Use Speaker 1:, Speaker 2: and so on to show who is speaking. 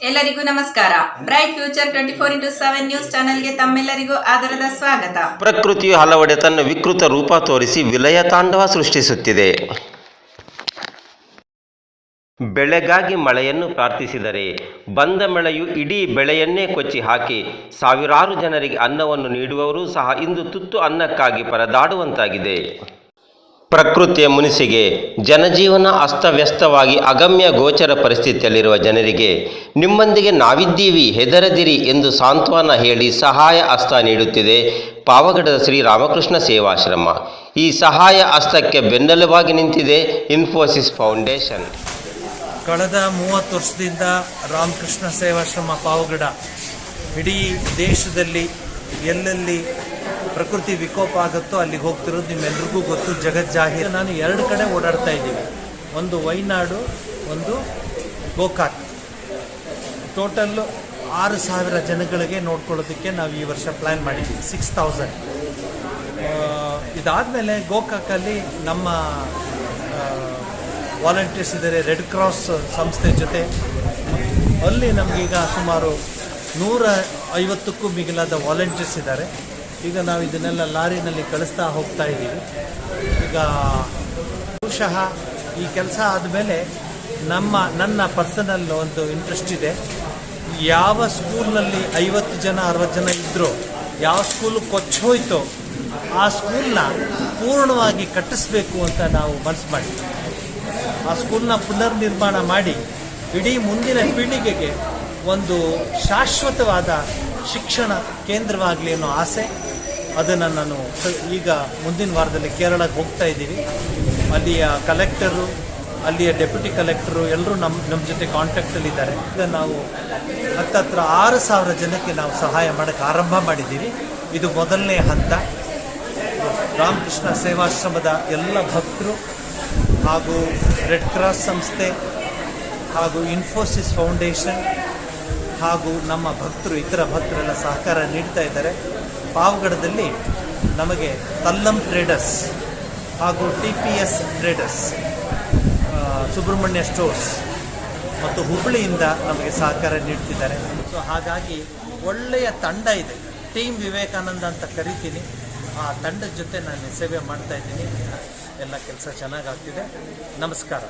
Speaker 1: ಎಲ್ಲರಿಗೂ ನಮಸ್ಕಾರ. Bright future twenty four into seven news ಚಾನೆಲ್ಗೆ ತಮ್ಮೆಲ್ಲರಿಗೂ ಆಧಾರದ ಸ್ವಾಗತ.
Speaker 2: ಪ್ರಕೃತಿಯು ಹಲವೆಡೆ ತನ್ನ ವಿಕೃತ ರೂಪ ತೋರಿಸಿ ವಿಲಯ ತಾಂಡವ ಸೃಷ್ಟಿಸುತ್ತಿದೆ. ಬೆಳೆಗಾಗಿ ಮಳೆಯನ್ನು ಪ್ರಾರ್ಥಿಸಿದರೆ, ಬಂದ ಮಳೆಯು ಇಡೀ ಬೆಳೆಯನ್ನೇ ಕೊಚ್ಚಿ ಹಾಕಿ, ಸಾವಿರಾರು ಜನರಿಗೆ ಅನ್ನವನ್ನು ನೀಡುವವರು ಸಹ ಇಂದು ತುತ್ತು ಅನ್ನಕ್ಕಾಗಿ ಪರದಾಡುವಂತಾಗಿದೆ. ಪ್ರಕೃತಿಯ ಮುನಿಸಿಗೆ ಜನಜೀವನ ಅಸ್ತವ್ಯಸ್ತವಾಗಿ ಅಗಮ್ಯ ಗೋಚರ ಪರಿಸ್ಥಿತಿಯಲ್ಲಿರುವ ಜನರಿಗೆ ನಿಮ್ಮೊಂದಿಗೆ ನಾವಿದ್ದೀವಿ, ಹೆದರದಿರಿ ಎಂದು ಸಾಂತ್ವನ ಹೇಳಿ ಸಹಾಯ ಹಸ್ತ ನೀಡುತ್ತಿದೆ ಪಾವಗಡದ ಶ್ರೀ ರಾಮಕೃಷ್ಣ ಸೇವಾಶ್ರಮ. ಈ ಸಹಾಯ ಹಸ್ತಕ್ಕೆ ಬೆನ್ನೆಲುಬಾಗಿ ನಿಂತಿದೆ ಇನ್ಫೋಸಿಸ್ ಫೌಂಡೇಶನ್.
Speaker 3: ಕಳೆದ ಮೂವತ್ತು ವರ್ಷದಿಂದ ರಾಮಕೃಷ್ಣ ಸೇವಾಶ್ರಮ ಪಾವಗಡ ಇಡೀ ದೇಶದಲ್ಲಿ ಎಲ್ಲೆಲ್ಲಿ ಪ್ರಕೃತಿ ವಿಕೋಪ ಆಗುತ್ತೋ ಅಲ್ಲಿಗೆ ಹೋಗ್ತಿರೋದು ನಿಮ್ಮೆಲ್ರಿಗೂ ಗೊತ್ತು. ಜಗಜ್ಜಾಹೀರ್ ನಾನು ಎರಡು ಕಡೆ ಓಡಾಡ್ತಾ ಇದ್ದೀವಿ. ಒಂದು ವೈನಾಡು, ಒಂದು ಗೋಕಾಕ್. ಟೋಟಲ್ಲು ಆರು ಸಾವಿರ ಜನಗಳಿಗೆ ನೋಡ್ಕೊಳ್ಳೋದಕ್ಕೆ ನಾವು ಈ ವರ್ಷ ಪ್ಲ್ಯಾನ್ ಮಾಡಿದ್ದೀವಿ. ಸಿಕ್ಸ್ ತೌಸಂಡ್ ಇದಾದಮೇಲೆ ಗೋಕಾಕಲ್ಲಿ ನಮ್ಮ ವಾಲಂಟಿಯರ್ಸ್ ಇದ್ದಾರೆ. ರೆಡ್ ಕ್ರಾಸ್ ಸಂಸ್ಥೆ ಜೊತೆ. ಅಲ್ಲಿ ನಮಗೀಗ ಸುಮಾರು ನೂರ ಐವತ್ತಕ್ಕೂ ಮಿಗಿಲಾದ ವಾಲಂಟಿಯರ್ಸ್ ಇದ್ದಾರೆ. ಈಗ ನಾವು ಇದನ್ನೆಲ್ಲ ಲಾರಿನಲ್ಲಿ ಕಳಿಸ್ತಾ ಹೋಗ್ತಾ ಇದ್ದೀವಿ. ಈಗ ಬಹುಶಃ ಈ ಕೆಲಸ ಆದಮೇಲೆ ನಮ್ಮ, ನನ್ನ ಪರ್ಸನಲ್ ಒಂದು ಇಂಟ್ರೆಸ್ಟ್ ಇದೆ. ಯಾವ ಸ್ಕೂಲ್ನಲ್ಲಿ ಐವತ್ತು ಜನ, ಅರವತ್ತು ಜನ ಇದ್ದರೂ ಯಾವ ಸ್ಕೂಲು ಕೊಚ್ಚೋಯ್ತೋ ಆ ಸ್ಕೂಲ್ನ ಪೂರ್ಣವಾಗಿ ಕಟ್ಟಿಸ್ಬೇಕು ಅಂತ ನಾವು ಮನಸ್ಸು ಮಾಡಿ. ಆ ಸ್ಕೂಲ್ನ ಪುನರ್ನಿರ್ಮಾಣ ಮಾಡಿ ಇಡೀ ಮುಂದಿನ ಪೀಳಿಗೆಗೆ ಒಂದು ಶಾಶ್ವತವಾದ ಶಿಕ್ಷಣ ಕೇಂದ್ರವಾಗಲಿ ಅನ್ನೋ ಆಸೆ. ಅದನ್ನು ನಾನು ಈಗ ಮುಂದಿನ ವಾರದಲ್ಲಿ ಕೇರಳಕ್ಕೆ ಹೋಗ್ತಾ ಇದ್ದೀವಿ. ಅಲ್ಲಿಯ ಕಲೆಕ್ಟರು, ಅಲ್ಲಿಯ ಡೆಪ್ಯೂಟಿ ಕಲೆಕ್ಟರು ಎಲ್ಲರೂ ನಮ್ಮ ನಮ್ಮ ಜೊತೆ ಕಾಂಟ್ಯಾಕ್ಟಲ್ಲಿದ್ದಾರೆ ಈಗ ನಾವು ಹತ್ತತ್ರ ಆರು ಸಾವಿರ ಜನಕ್ಕೆ ನಾವು ಸಹಾಯ ಮಾಡೋಕ್ಕೆ ಆರಂಭ ಮಾಡಿದ್ದೀವಿ. ಇದು ಮೊದಲನೇ ಹಂತ. ರಾಮಕೃಷ್ಣ ಸೇವಾಶ್ರಮದ ಎಲ್ಲ ಭಕ್ತರು ಹಾಗೂ ರೆಡ್ ಕ್ರಾಸ್ ಸಂಸ್ಥೆ ಹಾಗೂ ಇನ್ಫೋಸಿಸ್ ಫೌಂಡೇಶನ್ ಹಾಗೂ ನಮ್ಮ ಭಕ್ತರು, ಇತರ ಭಕ್ತರೆಲ್ಲ ಸಹಕಾರ ನೀಡ್ತಾ ಇದ್ದಾರೆ. ಪಾವಗಡದಲ್ಲಿ ನಮಗೆ ತಲ್ಲಂ ಟ್ರೇಡರ್ಸ್ ಹಾಗೂ T P S traders Subrahmanya stores ಮತ್ತು ಹುಬ್ಬಳ್ಳಿಯಿಂದ ನಮಗೆ ಸಹಕಾರ ನೀಡ್ತಿದ್ದಾರೆ. ಸೊ ಹಾಗಾಗಿ ಒಳ್ಳೆಯ ತಂಡ ಇದೆ. ಟೀಮ್ ವಿವೇಕಾನಂದ ಅಂತ ಕರಿತೀನಿ. ಆ ತಂಡದ ಜೊತೆ ನಾನು ಸೇವೆ ಮಾಡ್ತಾ ಇದ್ದೀನಿ. ಎಲ್ಲ ಕೆಲಸ ಚೆನ್ನಾಗಾಗ್ತಿದೆ ನಮಸ್ಕಾರ.